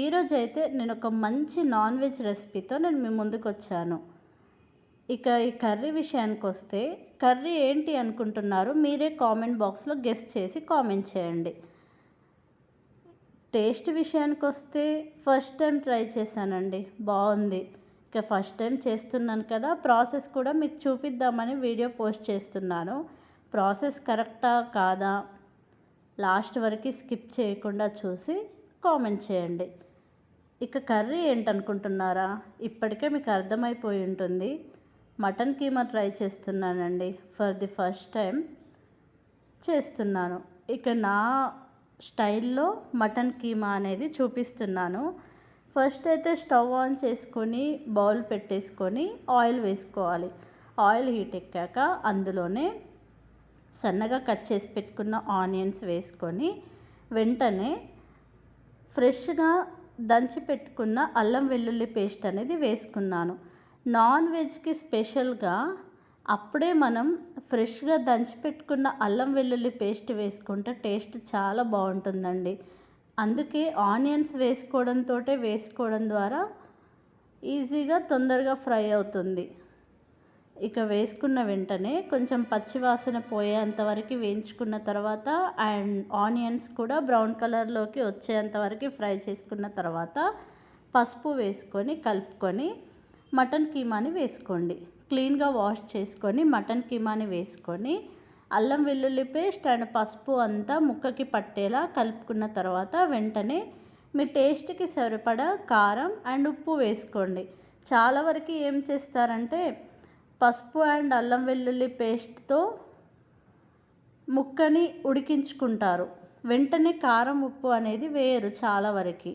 ఈరోజు అయితే నేను ఒక మంచి నాన్ వెజ్ రెసిపీతో నేను మీ ముందుకు వచ్చాను ఇక ఈ కర్రీ విషయానికి వస్తే కర్రీ ఏంటి అనుకుంటున్నారు మీరే కామెంట్ బాక్స్లో గెస్ట్ చేసి కామెంట్ చేయండి. టేస్ట్ విషయానికి వస్తే ఫస్ట్ టైం ట్రై చేశానండి. బాగుంది ఇక ఫస్ట్ టైం చేస్తున్నాను కదా ప్రాసెస్ కూడా మీకు చూపిద్దామని వీడియో పోస్ట్ చేస్తున్నాను. ప్రాసెస్ కరెక్టా కాదా? లాస్ట్ వరకు స్కిప్ చేయకుండా చూసి కామెంట్ చేయండి. ఇక కర్రీ ఏంటనుకుంటున్నారా? ఇప్పటికే మీకు అర్థమైపోయి ఉంటుంది. మటన్ కీమా ట్రై చేస్తున్నానండి. ఫర్ ది ఫస్ట్ టైం చేస్తున్నాను. ఇక నా స్టైల్లో మటన్ కీమా అనేది చూపిస్తున్నాను. ఫస్ట్ అయితే స్టవ్ ఆన్ చేసుకొని బౌల్ పెట్టేసుకొని ఆయిల్ వేసుకోవాలి. ఆయిల్ హీట్ ఎక్కాక అందులోనే సన్నగా కట్ చేసి పెట్టుకున్న ఆనియన్స్ వేసుకొని వెంటనే ఫ్రెష్గా దంచి పెట్టుకున్న అల్లం వెల్లుల్లి పేస్ట్ అనేది వేసుకున్నాను. నాన్ వెజ్కి స్పెషల్గా అప్పుడే మనం ఫ్రెష్గా దంచి పెట్టుకున్న అల్లం వెల్లుల్లి పేస్ట్ వేసుకుంటే టేస్ట్ చాలా బాగుంటుందండి. అందుకే ఆనియన్స్ వేసుకోవడంతో వేసుకోవడం ద్వారా ఈజీగా తొందరగా ఫ్రై అవుతుంది. ఇక వేసుకున్న వెంటనే కొంచెం పచ్చివాసన పోయేంత వరకు వేయించుకున్న తర్వాత అండ్ ఆనియన్స్ కూడా బ్రౌన్ కలర్లోకి వచ్చేంత వరకు ఫ్రై చేసుకున్న తర్వాత పసుపు వేసుకొని కలుపుకొని మటన్ కీమాని వేసుకోండి. క్లీన్గా వాష్ చేసుకొని మటన్ కీమాని వేసుకొని అల్లం వెల్లుల్లి పేస్ట్ అండ్ పసుపు అంతా ముక్కకి పట్టేలా కలుపుకున్న తర్వాత వెంటనే మీ టేస్ట్కి సరిపడా కారం అండ్ ఉప్పు వేసుకోండి. చాలా వరకు ఏం చేస్తారంటే పసుపు అండ్ అల్లం వెల్లుల్లి పేస్ట్తో ముక్కని ఉడికించుకుంటారు. వెంటనే కారం ఉప్పు అనేది వేయరు చాలా వరకు.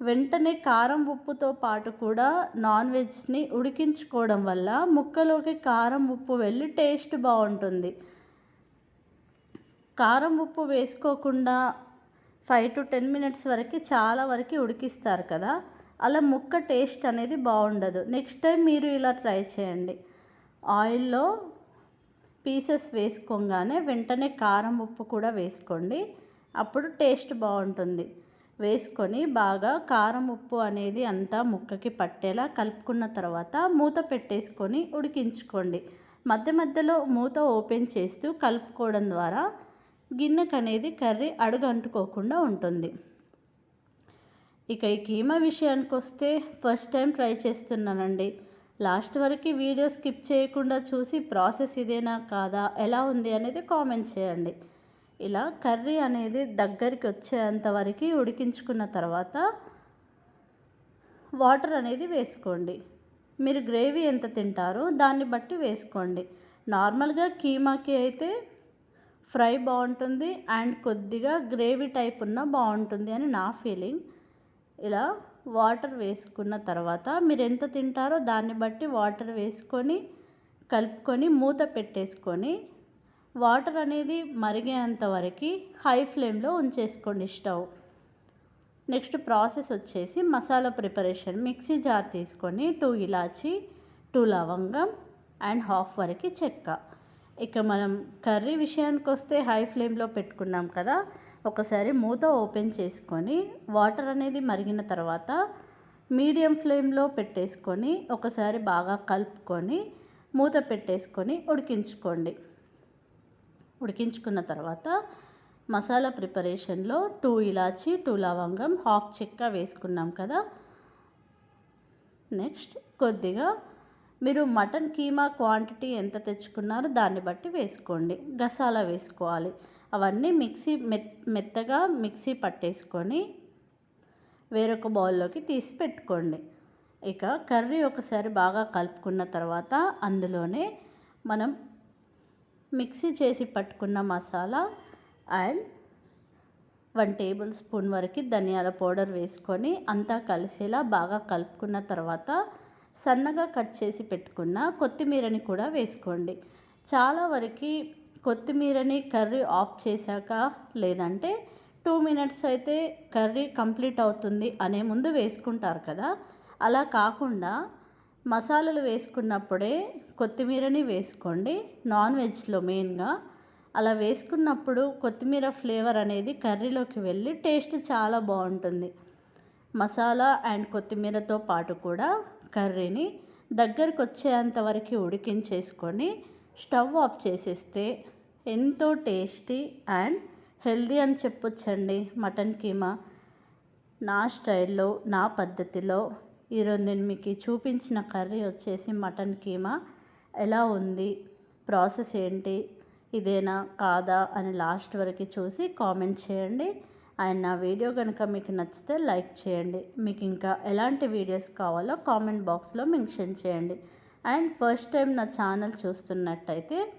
వెంటనే కారం ఉప్పుతో పాటు కూడా నాన్ వెజ్ని ఉడికించుకోవడం వల్ల ముక్కలోకి కారం ఉప్పు వెళ్ళి టేస్ట్ బాగుంటుంది. కారం ఉప్పు వేసుకోకుండా ఫైవ్ టు టెన్ మినిట్స్ వరకు చాలా వరకు ఉడికిస్తారు కదా. అలా ముక్క టేస్ట్ అనేది బాగుండదు. నెక్స్ట్ టైం మీరు ఇలా ట్రై చేయండి. ఆయిల్లో పీసెస్ వేసుకోగానే వెంటనే కారం ఉప్పు కూడా వేసుకోండి. అప్పుడు టేస్ట్ బాగుంటుంది. వేసుకొని బాగా కారం ఉప్పు అనేది అంతా ముక్కకి పట్టేలా కలుపుకున్న తర్వాత మూత పెట్టేసుకొని ఉడికించుకోండి. మధ్య మధ్యలో మూత ఓపెన్ చేస్తూ కలుపుకోవడం ద్వారా గిన్నెకు అనేది కర్రీ అడుగంటుకోకుండా ఉంటుంది. ఇక ఈ కీమా విషయానికి వస్తే ఫస్ట్ టైం ట్రై చేస్తున్నానండి. లాస్ట్ వరకు వీడియో స్కిప్ చేయకుండా చూసి ప్రాసెస్ ఇదేనా కాదా ఎలా ఉంది అనేది కామెంట్ చేయండి. ఇలా కర్రీ అనేది దగ్గరికి వచ్చేంత వరకు ఉడికించుకున్న తర్వాత వాటర్ అనేది వేసుకోండి. మీరు గ్రేవీ ఎంత తింటారో దాన్ని బట్టి వేసుకోండి. నార్మల్గా కీమాకి అయితే ఫ్రై బాగుంటుంది అండ్ కొద్దిగా గ్రేవీ టైప్ ఉన్న బాగుంటుంది అని నా ఫీలింగ్. ఇలా వాటర్ వేసుకున్న తర్వాత మీరు ఎంత తింటారో దాన్ని బట్టి వాటర్ వేసుకొని కలుపుకొని మూత పెట్టేసుకొని వాటర్ అనేది మరిగేంత వరకు హై ఫ్లేమ్లో ఉంచేసుకోండి స్టవ్. నెక్స్ట్ ప్రాసెస్ వచ్చేసి మసాలా ప్రిపరేషన్. మిక్సీ జార్ తీసుకొని టూ ఇలాచి టూ లవంగం అండ్ హాఫ్ వరకు చెక్క. ఇక మనం కర్రీ విషయానికి వస్తే హై ఫ్లేమ్లో పెట్టుకున్నాం కదా ఒకసారి మూత ఓపెన్ చేసుకొని వాటర్ అనేది మరిగిన తర్వాత మీడియం ఫ్లేమ్లో పెట్టేసుకొని ఒకసారి బాగా కలుపుకొని మూత పెట్టేసుకొని ఉడికించుకోండి. ఉడికించుకున్న తర్వాత మసాలా ప్రిపరేషన్లో టూ ఇలాచి టూ లవంగం హాఫ్ చెక్క వేసుకున్నాం కదా. నెక్స్ట్ కొద్దిగా మీరు మటన్ కీమా క్వాంటిటీ ఎంత తెచ్చుకున్నారో దాన్ని బట్టి వేసుకోండి. గసాలా వేసుకోవాలి. అవన్నీ మిక్సీ మెత్ మెత్తగా మిక్సీ పట్టేసుకొని వేరొక బౌల్లోకి తీసి పెట్టుకోండి. ఇక కర్రీ ఒకసారి బాగా కలుపుకున్న తర్వాత అందులోనే మనం మిక్సీ చేసి పట్టుకున్న మసాలా అండ్ వన్ టేబుల్ స్పూన్ వరకు ధనియాల పౌడర్ వేసుకొని అంతా కలిసేలా బాగా కలుపుకున్న తర్వాత సన్నగా కట్ చేసి పెట్టుకున్న కొత్తిమీరని కూడా వేసుకోండి. చాలా వరకు కొత్తిమీరని కర్రీ ఆఫ్ చేశాక లేదంటే టూ మినిట్స్ అయితే కర్రీ కంప్లీట్ అవుతుంది అనే ముందు వేసుకుంటారు కదా. అలా కాకుండా మసాలాలు వేసుకున్నప్పుడే కొత్తిమీరని వేసుకోండి. నాన్ వెజ్లో మెయిన్గా అలా వేసుకున్నప్పుడు కొత్తిమీర ఫ్లేవర్ అనేది కర్రీలోకి వెళ్ళి టేస్ట్ చాలా బాగుంటుంది. మసాలా అండ్ కొత్తిమీరతో పాటు కూడా కర్రీని దగ్గరకు వచ్చేంత వరకు ఉడికించేసుకొని స్టవ్ ఆఫ్ చేసేస్తే ఎంతో టేస్టీ అండ్ హెల్దీ అని చెప్పొచ్చండి మటన్ కీమా. నా స్టైల్లో నా పద్ధతిలో ఈరోజు నేను మీకు చూపించిన కర్రీ వచ్చేసి మటన్ కీమా. ఎలా ఉంది? ప్రాసెస్ ఏంటి? ఇదేనా? కాదా? అని లాస్ట్ వరకు చూసి కామెంట్ చేయండి. అండ్ నా వీడియో కనుక మీకు నచ్చితే లైక్ చేయండి. మీకు ఇంకా ఎలాంటి వీడియోస్ కావాలో కామెంట్ బాక్స్లో మెన్షన్ చేయండి. అండ్ ఫస్ట్ టైం నా ఛానల్ చూస్తున్నట్టయితే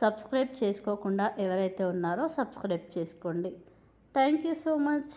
సబ్స్క్రైబ్ చేసుకోకుండా ఎవరైతే ఉన్నారో సబ్స్క్రైబ్ చేసుకోండి. Thank you so much.